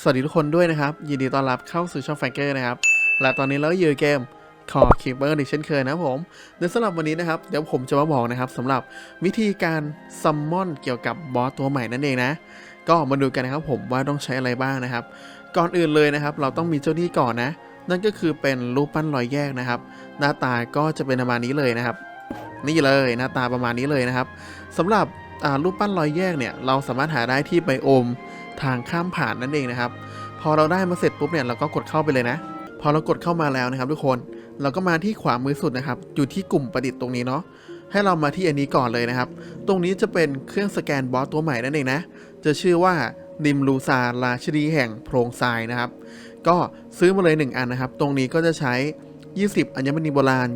สวัสดีทุกคนด้วยนะครับ ยินดีต้อนรับเข้าสู่ช่องแฟงเกอร์นะครับ และตอนนี้เราก็อยู่เกมคอคิปเปอร์อีกเช่นเคยนะผมโดยสำหรับวันนี้นะครับ เดี๋ยวผมจะมาบอกนะครับสำหรับวิธีการซัมมอนเกี่ยวกับบอสตัวใหม่นั่นเองนะ ก็มาดูกันนะครับผมว่าต้องใช้อะไรบ้างนะครับ ก่อนอื่นเลยนะครับ เราต้องมีเจ้านี้ก่อนนะ นั่นก็คือเป็นรูปปั้นรอยแยกนะครับ หน้าตาก็จะเป็นประมาณนี้เลยนะครับ นี่เลยหน้าตาประมาณนี้เลยนะครับสำหรับอ่ารูปปั้นรอยแยกเนี่ยเราสามารถหาได้ที่ไบโอม ทางข้ามผ่านนั่นเองนะครับ พอเราได้มาเสร็จปุ๊บเนี่ยเราก็กดเข้าไปเลยนะ พอเรากดเข้ามาแล้วนะครับทุกคน เราก็มาที่ขวามือสุดนะครับ อยู่ที่กลุ่มประดิษฐ์ตรงนี้เนาะ ให้เรามาที่อันนี้ก่อนเลยนะครับ ตรงนี้จะเป็นเครื่องสแกนบอสตัวใหม่นั่นเองนะ จะชื่อว่าดิมลูซาราชดีแห่งโพรงทรายนะครับ ก็ซื้อมาเลย 1 อันนะครับ ตรงนี้ก็จะใช้ 20 อัญมณีโบราณ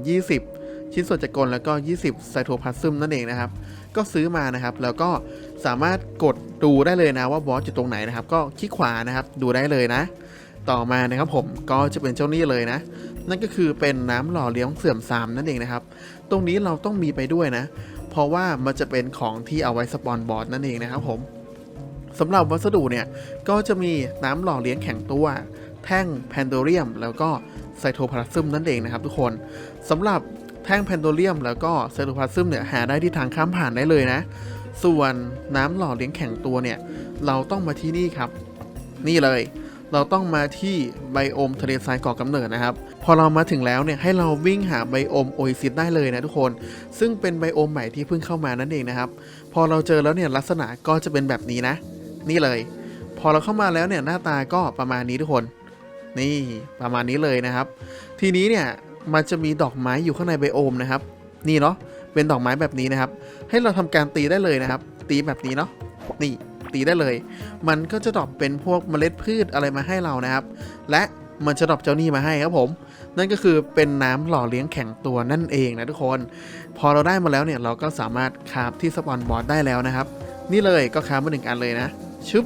20 ชิ้นส่วนจักรกลแล้วก็ 20ไซโทพลาซึมนั่นเองนะครับ ก็ซื้อมานะครับ แล้วก็ สามารถกดดูได้เลยนะว่าบอสอยู่ตรงไหนนะครับ ก็คลิกขวานะครับดูได้เลยนะ ต่อมานะครับผมก็จะเป็นเจ้านี่เลยนะ นั่นก็คือเป็นน้ำหล่อเลี้ยงเสื่อมทรามนั่นเองนะครับ ตรงนี้เราต้องมีไปด้วยนะ เพราะว่ามันจะเป็นของที่เอาไว้สปอนบอสนั่นเองนะครับผมสำหรับวัสดุเนี่ยก็จะมีน้ำหล่อเลี้ยงแข็งตัว แท่งแพนโดเรียม แล้วก็ไซโทพลาซึมนั่นเองนะครับทุกคนสำหรับแท่งแพนโดเรียม แล้วก็ไซโทพลาซึมเนี่ยหาได้ที่ทางข้ามผ่านได้เลยนะ ส่วนน้ำหล่อเลี้ยงแข็งตัวเนี่ย เราต้องมาที่นี่ครับ นี่เลย เราต้องมาที่ไบโอมทะเลทรายก่อกำเนิดนะครับ พอเรามาถึงแล้วเนี่ยให้เราวิ่งหาไบโอมโอซิสได้เลยนะทุกคน ซึ่งเป็นไบโอมใหม่ที่เพิ่งเข้ามานั่นเองนะครับ พอเราเจอแล้วเนี่ยลักษณะก็จะเป็นแบบนี้นะ นี่เลย พอเราเข้ามาแล้วเนี่ยหน้าตาก็ประมาณนี้ทุกคน นี่ประมาณนี้เลยนะครับ ทีนี้เนี่ยมันจะมีดอกไม้อยู่ข้างในไบโอมนะครับ นี่เนาะเป็นดอกไม้แบบนี้นะครับ ให้เราทำการตีได้เลยนะครับ ตีแบบนี้เนาะนี่ตีได้เลย มันก็จะดรอปเป็นพวกเมล็ดพืชอะไรมาให้เรานะครับ และมันจะดรอปเจ้านี่มาให้ครับผม นั่นก็คือเป็นน้ำหล่อเลี้ยงแข็งตัวนั่นเองนะทุกคน พอเราได้มาแล้วเนี่ยเราก็สามารถคาฟที่สปอนบอร์ดได้แล้วนะครับ นี่เลยก็คาฟมาหนึ่งอันเลยนะชึบ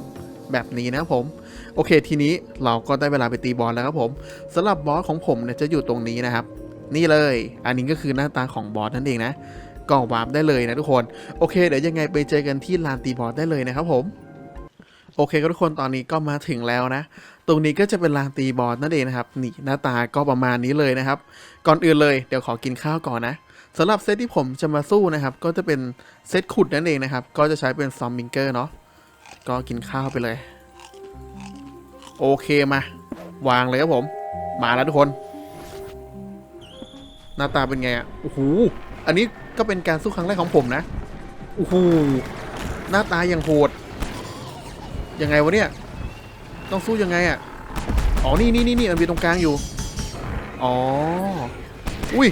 แบบนี้นะผมโอเคทีนี้เราก็ได้เวลาไปตีบอสแล้วครับผมสำหรับบอสของผมเนี่ยจะอยู่ตรงนี้นะครับ นี่เลย อันนี้ก็คือหน้าตาของบอสนั่นเองนะก็วาร์ปได้เลยนะทุกคน โอเค เดี๋ยวยังไงไปเจอกันที่ลานตีบอสได้เลยนะครับผม โอเคครับทุกคนตอนนี้ก็มาถึงแล้วนะ ตรงนี้ก็จะเป็นลานตีบอสนั่นเองนะครับ นี่หน้าตาก็ประมาณนี้เลยนะครับ ก่อนอื่นเลยเดี๋ยวขอกินข้าวก่อนนะสำหรับเซตที่ผมจะมาสู้นะครับ ก็จะเป็นเซตขุดนั่นเองนะครับ ก็จะใช้เป็นซอมบิงเกอร์เนาะ ก็กินข้าวไปเลย โอเคมา วางเลยครับผม มาแล้วทุกคน หน้าตาเป็นไงอะโอ้โหอันนี้ก็เป็นการสู้ครั้งแรกของผมนะโอ้โหหน้าตาอย่างโหดยังไงวะเนี่ย ต้องสู้ยังไงอะอ๋อนี่นี่นี่นี่มันมีตรงกลางอยู่อ๋ออุ้ย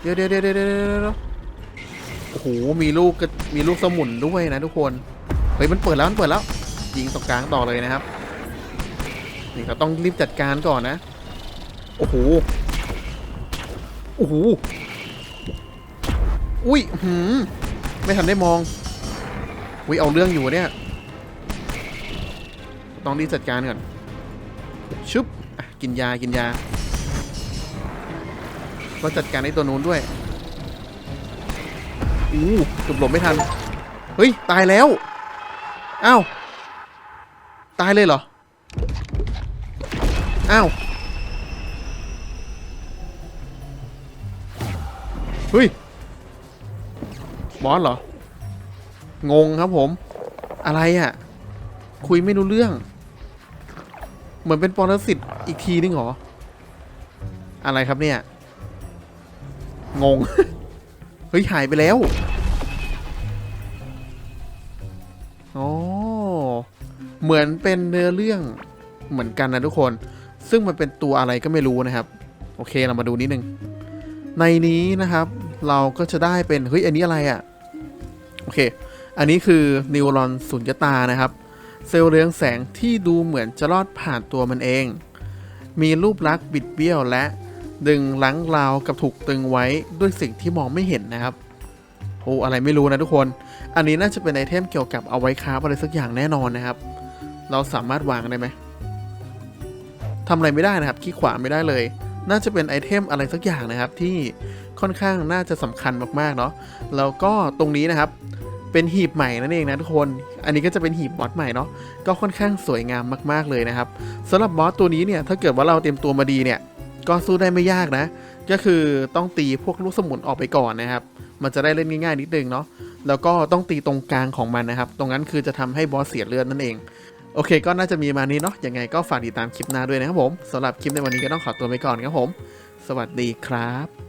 เดี๋ยวเดี๋ยวเดี๋ยวเดี๋ยวเดี๋ยวเดี๋ยวโอ้โหมีลูกก็มีลูกสมุนด้วยนะทุกคนเฮ้ยมันเปิดแล้วมันเปิดแล้ว ยิงตรงกลางต่อเลยนะครับนี่เราต้องรีบจัดการก่อนนะ โอ้โห โอ้โหอุ้ยหืมไม่ทันได้มองอุ้ยเอาเรื่องอยู่เนี่ยต้องรีบจัดการก่อนชุบกินยากินยา ก็จัดการไอ้ตัวนู้นด้วยอู้เกือบหลบไม่ทัน เฮ้ย ตายแล้วอ้าวตายเลยเหรออ้าว เฮ้ยบอสเหรอ งงครับผม อะไรอะ่ะ คุยไม่รู้เรื่อง เหมือนเป็นปรสิตอีกทีนึงเหรอ อะไรครับเนี่ย งง เฮ้ย หายไปแล้วอ๋อเหมือนเป็นเนื้อเรื่องเหมือนกันนะทุกคน ซึ่งมันเป็นตัวอะไรก็ไม่รู้นะครับ โอเคเรามาดูนิดนึง ในนี้นะครับ เราก็จะได้เป็น เฮ้ย อันนี้อะไรอะ่ะ โอเค อันนี้คือนิวรอนสุญญตานะครับ เซลล์เรืองแสงที่ดูเหมือนจะรอดผ่านตัวมันเอง มีรูปลักษณ์บิดเบี้ยวและดึงลังราวกับถูกตึงไว้ด้วยสิ่งที่มองไม่เห็นนะครับโอ้อะไรไม่รู้นะทุกคน อันนี้น่าจะเป็นไอเทมเกี่ยวกับเอาไว้คราอะไรสักอย่างแน่นอนนะครับ เราสามารถวางได้ไหมทำอะไรไม่ได้นะครับคลิกขวาไม่ได้เลย น่าจะเป็นไอเทมอะไรสักอย่างนะครับที่ ค่อนข้างน่าจะสำคัญมากๆเนาะแล้วก็ตรงนี้นะครับเป็นหีบใหม่นั่นเองนะทุกคน อันนี้ก็จะเป็นหีบบอสใหม่เนาะก็ค่อนข้างสวยงามมากๆเลยนะครับสำหรับบอสตัวนี้เนี่ยถ้าเกิดว่าเราเตรียมตัวมาดีเนี่ยก็สู้ได้ไม่ยากนะ ก็คือต้องตีพวกลูกสมุนออกไปก่อนนะครับ มันจะได้เล่นง่ายๆนิดนึงเนาะแล้วก็ต้องตีตรงกลางของมันนะครับ ตรงนั้นคือจะทำให้บอสเสียเลือดนั่นเอง โอเค ก็น่าจะมีมานี้เนาะยังไงก็ฝากติดตามคลิปหน้าด้วยนะครับผมสำหรับคลิปในวันนี้ก็ต้องขอตัวไปก่อนครับผม สวัสดีครับ